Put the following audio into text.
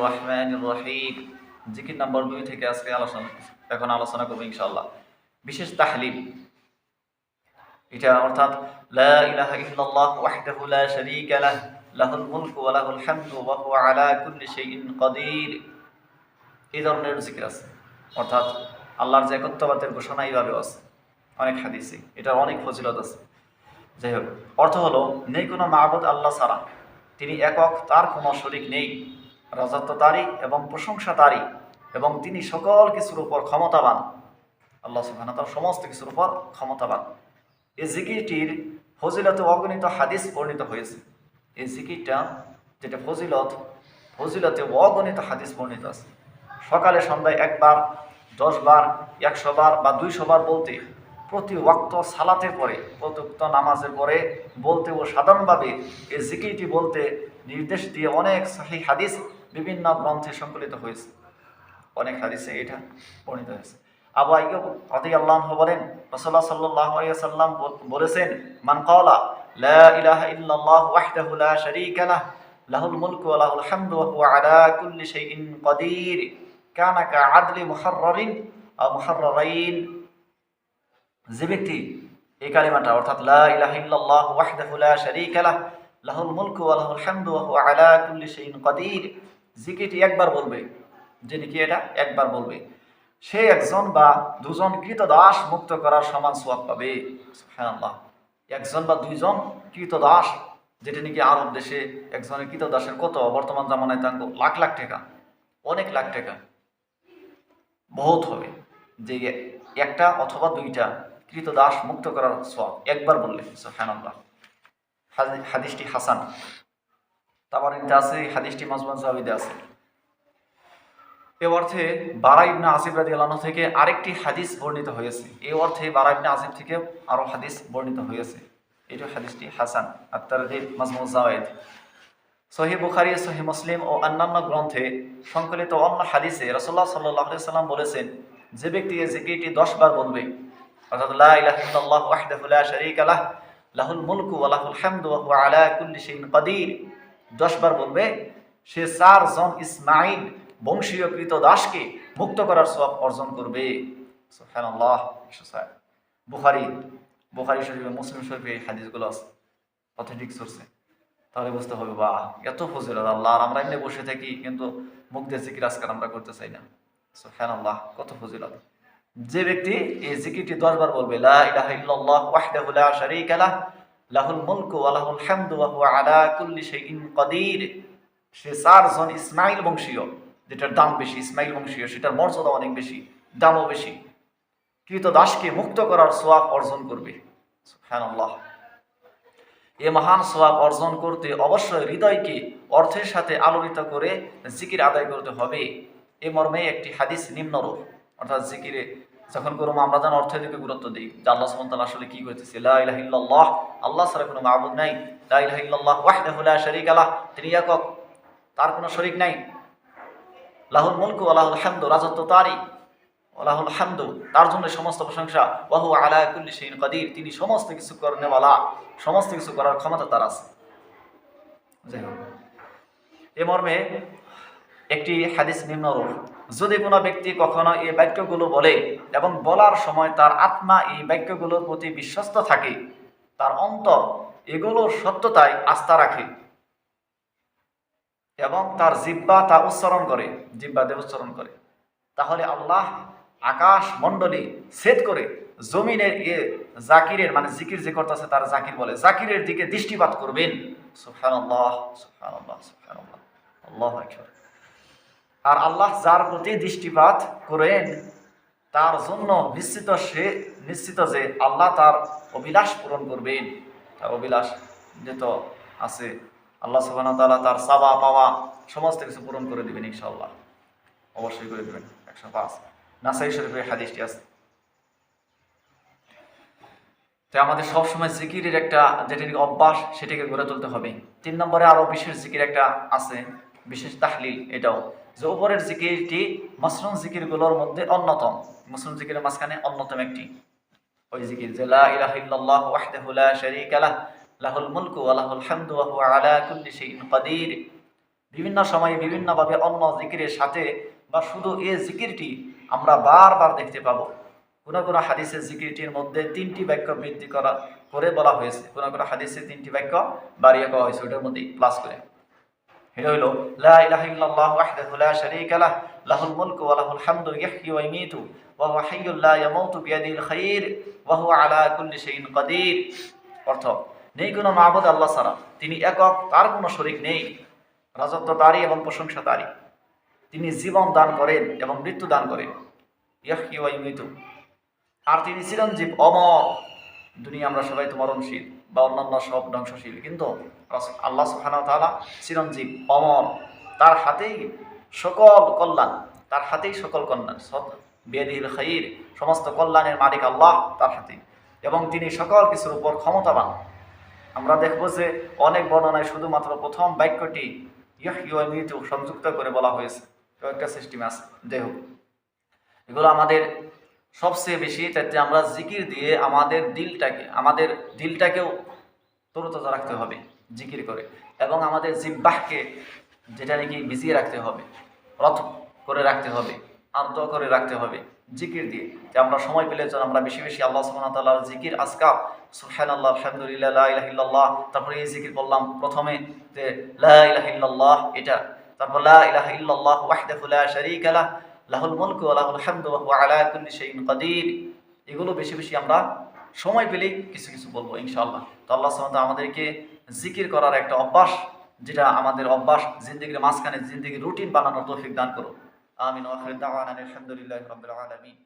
রহিম জিকির নাম্বার দুই থেকে আজকে আলোচনা এখন আলোচনা করব ইনশাআল্লাহ। বিশেষ তাহলিল। এটা অর্থাৎ এই ধরনের জিকির অর্থাৎ, আল্লাহর ঘোষণা এইভাবেও আছে। অনেক হাদিসে। এটার অনেক ফজিলত আছে। যাই হোক, অর্থ হলো, নেই কোনো মাহবুদ আল্লাহ ছাড়া। তিনি একক, তার কোনো শরিক নেই। রাজত্ব তারই এবং প্রশংসা তারই এবং তিনি সকল কিছুর উপর ক্ষমতাবান। আল্লাহ তাআলা সমস্ত কিছুর উপর ক্ষমতাবান। এই জিকিরটির ফজিলতে অগণিত হাদিস বর্ণিত হয়েছে। এই জিকিরটা যেটা ফজিলত, ফজিলতে অগণিত হাদিস বর্ণিত আছে। সকালে সন্ধ্যায় একবার দশ বার একশো বার বা দুইশো বার বলতে প্রতি ওয়াক্ত সালাতের পরে প্রত্যুক্ত নামাজের পরে বলতে ও সাধারণভাবে এই জিকিরটি বলতে নির্দেশ দিয়ে অনেক সাহি হাদিস বিভিন্ন গ্রন্থে সংকলিত হয়েছে। অনেক হাদিসে এটা বর্ণিত হয়েছে। আবু আইয়ুব রাদিয়াল্লাহু বলেন, রাসূলুল্লাহ সাল্লাল্লাহু সাল্লাম বলেছেন, মান ক্বালা, লা ইলাহা ইল্লাল্লাহ ওয়াহদাহু লা শারীকা লাহ, লাহুল মুলকু ওয়া লাহুল হামদু ওয়া হুয়া আলা কুল্লি শাইইন কাদির কানা কা আদলি যে ব্যক্তি এই কালিমাটা, অর্থাৎ লা ইলাহা ইল্লাল্লাহ ওয়াহদাহু লা শারীকা লাহ, লাহুল মুলকু ওয়া লাহুল হামদু ওয়া হুয়া আলা কুল্লি শাইইন কাদির। জিকিরটি একবার বলবে, যিনি কি এটা? একবার বলবে। সে একজন বা দুজন কৃতদাস মুক্ত করার সমান সোয়াব পাবে। সুবহানাল্লাহ। একজন বা দুইজন কৃতদাস, যেটা নাকি আরব দেশে একজনের কৃতদাসের কত, বর্তমান জামানায় তাঙ্গ লাখ লাখ টাকা। অনেক লাখ টাকা। বহুত হবে। যে একটা অথবা দুইটা কৃতদাস মুক্ত করার সোয়াব একবার বললে সুবহানাল্লাহ। হাদি- হাদিসটি হাসান। তাবারিতে আছে, হাদিসটি মাজমান জাবিদে আছে। এ অর্থে বারা ইবনে আসিফ রাজি আল্লাহ থেকে আরেকটি হাদিস বর্ণিত হয়েছে। এই অর্থে বারা ইবনে আসিফ থেকে আরও হাদিস বর্ণিত হয়েছে। এটি হাদিসটি হাসান আত্মার মাজমুজ জাওয়েদ সহি বুখারি সহি মুসলিম ও অন্যান্য গ্রন্থে সংকলিত অন্য হাদিসে রসল্লাহ সাল্লাহ সাল্লাম বলেছেন, যে ব্যক্তি এই জিকিরটি দশ বার বলবে দাসকে মুক্ত করার অর্জন করবে। শরীফে, মুসলিম শরীফে আছে। তাহলে বুঝতে হবে বা এত ফজিলত, আল্লাহ, আমরা এমনি বসে থাকি, কিন্তু মুখ দিয়ে জিকির আজকাল আমরা করতে চাই না। সুবহানাল্লাহ, কত ফজিলত। যে ব্যক্তি এই জিকিরটি দশবার বলবে, লা ইলাহা ইল্লাল্লাহ ওয়াহদাহু লা শারীকা লাহ, লাহুল মুলকু লাহুল হামদু ওয়া হুয়া আলা কুল্লি শাইইন কাদির। সে চারজন ইসমাইল বংশীয়, যেটার দাম বেশি ইসমাইল বংশীয়, সেটার মর্যাদা অনেক বেশি, দামও বেশি। কৃত দাসকে মুক্ত করার সোয়াব অর্জন করবে। সুবহানাল্লাহ। এ মহান সোয়াব অর্জন করতে অবশ্যই হৃদয়কে অর্থের সাথে আলোড়িত করে জিকির আদায় করতে হবে। এ মর্মে একটি হাদিস নিম্নরূপ। অর্থাৎ জিকিরে যখন করব আমরা যেন অর্থের দিকে গুরুত্ব দিই যে আল্লাহ সুবহানাহু আসলে কি করতেছে লা ইলাহা আল্লাহ ছাড়া কোনো মাবুদ নাই। লা ইলাহা ইল্লাল্লাহ ওয়াহদাহু লা শারীকা লাহ। তিনি একক। তার কোনো শরিক নাই। লাহুল মুলকু আল্লাহুল হামদু, রাজত্ব তারই। আল্লাহুল হামদু, তার জন্য সমস্ত প্রশংসা। ওয়াহু আলা কুল্লি শাইইন কাদির। তিনি সমস্ত কিছু করনেওয়ালা সমস্ত কিছু করার ক্ষমতা তার আছে। যাই হোক। এ মর্মে একটি হাদিস নিম্নরূপ। যদি কোনো ব্যক্তি কখনো এই বাক্যগুলো বলে এবং বলার সময় তার আত্মা এই বাক্যগুলোর প্রতি বিশ্বস্ত থাকে, তার অন্তর এগুলোর সত্যতায় আস্থা রাখে এবং তার জিব্বা তা উচ্চারণ করে জিব্বা দিয়ে উচ্চারণ করে। তাহলে আল্লাহ আকাশ মণ্ডলী সেট করে জমিনের এ জাকিরের মানে জিকির যে করতেছে তার জাকির বলে, জাকিরের দিকে দৃষ্টিপাত করবেন। সুবহানাল্লাহ সুবহানাল্লাহ সুবহানাল্লাহ। আল্লাহু আকবার। আর আল্লাহ যার প্রতি দৃষ্টিপাত করেন, তার জন্য নিশ্চিত সে, নিশ্চিত যে আল্লাহ তার অভিলাষ পূরণ করবেন। তার অভিলাষ যেত আছে। আল্লাহ সুবহানাহু ওয়া তাআলা তার চাওয়া, পাওয়া, সমস্ত কিছু পূরণ করে দিবেন ইনশাআল্লাহ। অবশ্যই করে দেবেন। একশো পাঁচ। নাসাই শরীফের হাদিসটি আছে। তো আমাদের সবসময় জিকিরের একটা যেটি অভ্যাস, সেটিকে গড়ে তুলতে হবে। তিন নম্বরে আরও বিশেষ জিকির একটা আছে, বিশেষ তাহলিল, এটাও। যে উপরের জিকিরটি মসরুম জিকিরগুলোর মধ্যে অন্যতম। মুসলিম জিকিরের মাঝখানে অন্যতম একটি। ওই জিকির যে, লা ইলাহা ইল্লাল্লাহু ওয়াহদাহু লা শারীকা লাহ, লাহুল মুলকু ওয়া লাহুল হামদু ওয়া হুয়া আলা কুল্লি শাইইন কাদির বিভিন্ন সময়ে বিভিন্নভাবে অন্য জিকিরের সাথে বা শুধু এই জিকিরটি আমরা বারবার দেখতে পাবো। কোনো কোনো হাদিসে জিকিরটির মধ্যে তিনটি বাক্য বৃদ্ধি করা, করে বলা হয়েছে। কোনো কোনো হাদিসে তিনটি বাক্য বাড়িয়ে করা হয়েছে, ওটার মধ্যে প্লাস করে। এটা হইল, লা ইলাহা ইল্লাল্লাহু ওয়াহদাহু লা শারীকা লাহ, লাহুল মুলকু ওয়া লাহুল হামদু ইয়াহয়ি ওয়া ইমীতু ওয়া হুয়া হাইয়্যুল লা ইয়ামুতু বিয়াদিহিল খায়র ওয়া হুয়া আলা কুল্লি শাইইন কাদির অর্থ, নেই কোনো মাবুদ আল্লাহ ছাড়া। তিনি একক, তার কোনো শরীক নেই। রাজত্ব তারই এবং প্রশংসা তারই। তিনি জীবন দান করেন এবং মৃত্যু দান করেন। ইয়াহয়ি ওয়া ইমীতু। আর তিনি চিরঞ্জীব, অমর। দুনিয়া আমরা সবাই তো মরণশীল। বা অন্যান্য সব ধ্বংসশীল। কিন্তু আল্লাহ সুবহানাহু ওয়া তাআলা চিরঞ্জীব, অমর, তার হাতেই সকল কল্যাণ, তার হাতেই সকল কল্যাণ বেদিল খাইর, সমস্ত কল্যাণের মালিক আল্লাহ তার হাতেই। এবং তিনি সকল কিছুর উপর ক্ষমতাবান। আমরা দেখব যে অনেক বর্ণনায় শুধুমাত্র প্রথম বাক্যটি সংযুক্ত করে বলা হয়েছে। কয়েকটা সিস্টেম আছে। যাই হোক, এগুলো আমাদের সবচেয়ে বেশি যাতে আমরা জিকির দিয়ে আমাদের দিলটাকে, আমাদের দিলটাকেও তরুতাজা রাখতে হবে জিকির করে, এবং আমাদের জিব্বাহকে যেটা নাকি ভিজিয়ে রাখতে হবে, রথ করে রাখতে হবে, আর্দ্র করে রাখতে হবে জিকির দিয়ে, যে আমরা সময় পেলে যেন আমরা বেশি বেশি আল্লাহ সুবহানাহু তাআলার জিকির আজকার, সুবহানাল্লাহ, আলহামদুলিল্লাহ, লা তারপরে এই জিকির বললাম প্রথমে যে লা এটা, তারপর লা ইলাহা ইল্লাল্লাহ ওয়াহদাহু লা শারীকা লাহুল মনকু আলাহুল লাহুল হামদু এগুলো বেশি বেশি আমরা সময় পেলেই কিছু কিছু বলব ইনশাআল্লাহ। তো আল্লাহ তাআলা আমাদেরকে জিকির করার একটা অভ্যাস, যেটা আমাদের অভ্যাস, জিন্দগির মাঝখানে জিন্দগির রুটিন বানানোর তৌফিক দান করো আমিন। আলহামদুলিল্লাহি রাব্বিল আলামিন।